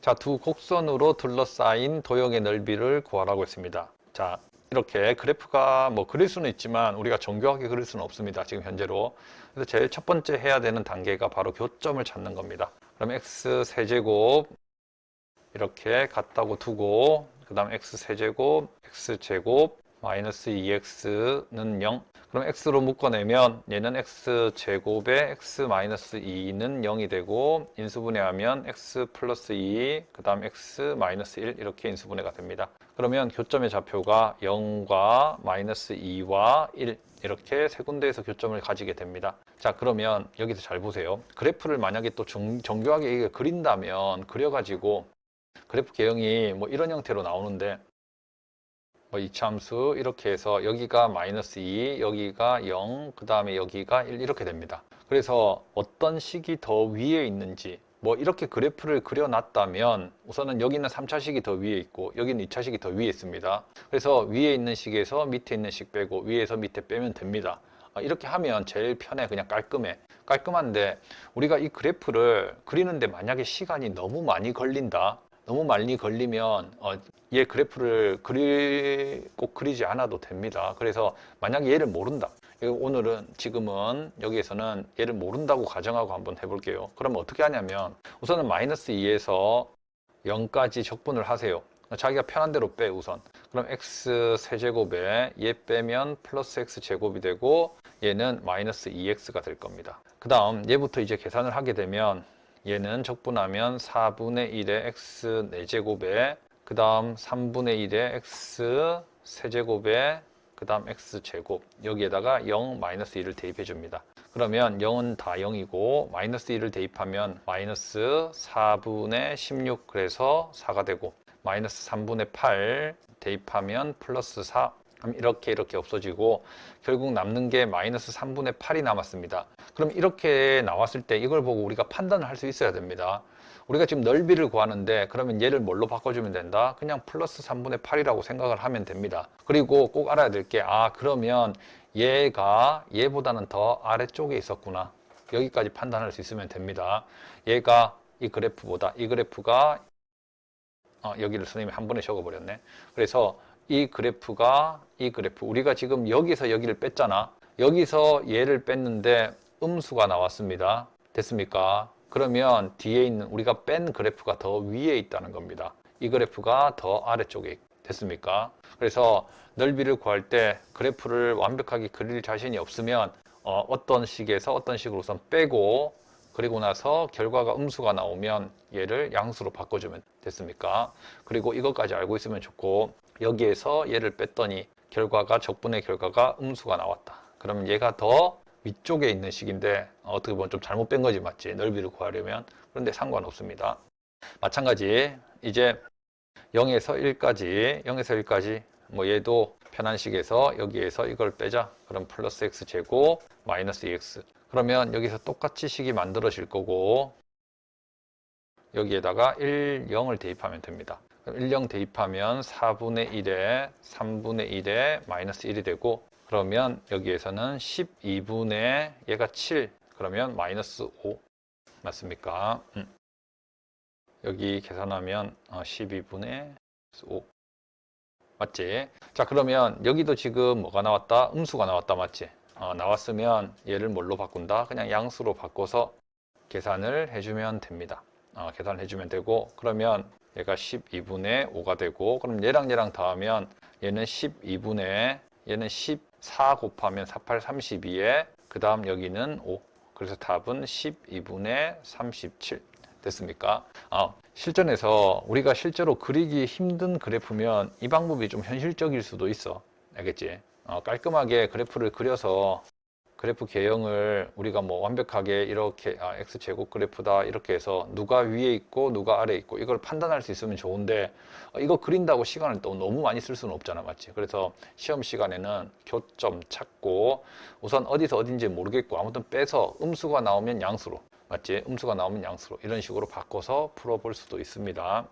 자, 두 곡선으로 둘러싸인 도형의 넓이를 구하라고 했습니다. 자, 이렇게 그래프가 뭐 그릴 수는 있지만 우리가 정교하게 그릴 수는 없습니다. 지금 현재로. 그래서 제일 첫 번째 해야 되는 단계가 바로 교점을 찾는 겁니다. 그럼 x 세제곱 이렇게 같다고 두고 그 다음 x 세제곱 x 제곱 마이너스 2x는 0 그럼 x로 묶어내면 얘는 x 제곱에 x 마이너스 2는 0이 되고 인수분해하면 x 플러스 2, 그 다음 x 마이너스 1 이렇게 인수분해가 됩니다. 그러면 교점의 좌표가 0과 마이너스 2와 1 이렇게 세 군데에서 교점을 가지게 됩니다. 자 그러면 여기서 잘 보세요. 그래프를 만약에 또 정, 정교하게 그린다면 그려가지고 그래프 개형이 뭐 이런 형태로 나오는데 뭐 이차함수 이렇게 해서 여기가 마이너스 2, 여기가 0, 그 다음에 여기가 1 이렇게 됩니다. 그래서 어떤 식이 더 위에 있는지 뭐 이렇게 그래프를 그려놨다면 우선은 여기는 3차식이 더 위에 있고 여기는 2차식이 더 위에 있습니다. 그래서 위에 있는 식에서 밑에 있는 식 빼고 위에서 밑에 빼면 됩니다. 아, 이렇게 하면 제일 편해 그냥 깔끔해 깔끔한데 우리가 이 그래프를 그리는데 만약에 시간이 너무 많이 걸린다 너무 많이 걸리면 어, 얘 그래프를 그리 꼭 그리지 않아도 됩니다. 그래서 만약에 얘를 모른다. 이거 오늘은 지금은 여기에서는 얘를 모른다고 가정하고 한번 해볼게요. 그러면 어떻게 하냐면 우선은 마이너스 2에서 0까지 적분을 하세요. 자기가 편한 대로 빼 우선. 그럼 x 세제곱에 얘 빼면 플러스 x 제곱이 되고 얘는 마이너스 2x가 될 겁니다. 그 다음 얘부터 이제 계산을 하게 되면 얘는 적분하면 4분의 1의 x 4제곱에 그 다음 3분의 1의 x 세제곱에 그 다음 x 제곱 여기에다가 0 마이너스 1을 대입해 줍니다. 그러면 0은 다 0이고 마이너스 1을 대입하면 마이너스 4분의 16 그래서 4가 되고 마이너스 3분의 8 대입하면 플러스 4 그럼 이렇게 이렇게 없어지고 결국 남는 게 마이너스 3분의 8이 남았습니다. 그럼 이렇게 나왔을 때 이걸 보고 우리가 판단을 할 수 있어야 됩니다. 우리가 지금 넓이를 구하는데 그러면 얘를 뭘로 바꿔주면 된다? 그냥 플러스 3분의 8이라고 생각을 하면 됩니다. 그리고 꼭 알아야 될 게 아 그러면 얘가 얘보다는 더 아래쪽에 있었구나. 여기까지 판단할 수 있으면 됩니다. 얘가 이 그래프보다 이 그래프가 어, 여기를 선생님이 한 번에 적어버렸네. 그래서 이 그래프가 이 그래프 우리가 지금 여기서 여기를 뺐잖아. 여기서 얘를 뺐는데 음수가 나왔습니다. 됐습니까? 그러면 뒤에 있는 우리가 뺀 그래프가 더 위에 있다는 겁니다. 이 그래프가 더 아래쪽에 됐습니까? 그래서 넓이를 구할 때 그래프를 완벽하게 그릴 자신이 없으면 어, 어떤 식에서 어떤 식으로 우선 빼고 그리고 나서 결과가 음수가 나오면 얘를 양수로 바꿔주면 됐습니까? 그리고 이것까지 알고 있으면 좋고 여기에서 얘를 뺐더니 결과가 적분의 결과가 음수가 나왔다. 그러면 얘가 더 위쪽에 있는 식인데 어떻게 보면 좀 잘못 뺀 거지 맞지? 넓이를 구하려면 그런데 상관없습니다. 마찬가지 이제 0에서 1까지 0에서 1까지 뭐 얘도 편한 식에서 여기에서 이걸 빼자. 그럼 플러스 x 제곱 마이너스 2x 그러면 여기서 똑같이 식이 만들어질 거고 여기에다가 1, 0을 대입하면 됩니다. 1, 0 대입하면 4분의 1에 3분의 1에 마이너스 1이 되고 그러면 여기에서는 12분의 얘가 7 그러면 마이너스 5 맞습니까? 음. 여기 계산하면 12분의 5 맞지? 자 그러면 여기도 지금 뭐가 나왔다? 음수가 나왔다 맞지? 어, 나왔으면 얘를 뭘로 바꾼다? 그냥 양수로 바꿔서 계산을 해주면 됩니다. 어, 계산을 해주면 되고 그러면 얘가 12분의 5가 되고 그럼 얘랑 얘랑 더하면 얘는 12분의 얘는 14 곱하면 48, 32에 그 다음 여기는 5 그래서 답은 12분의 37 됐습니까? 아, 실전에서 우리가 실제로 그리기 힘든 그래프면 이 방법이 좀 현실적일 수도 있어 알겠지? 어, 깔끔하게 그래프를 그려서 그래프 개형을 우리가 뭐 완벽하게 이렇게 아, x제곱 그래프다 이렇게 해서 누가 위에 있고 누가 아래에 있고 이걸 판단할 수 있으면 좋은데 어, 이거 그린다고 시간을 또 너무 많이 쓸 수는 없잖아 맞지? 그래서 시험 시간에는 교점 찾고 우선 어디서 어딘지 모르겠고 아무튼 빼서 음수가 나오면 양수로 맞지? 음수가 나오면 양수로 이런 식으로 바꿔서 풀어볼 수도 있습니다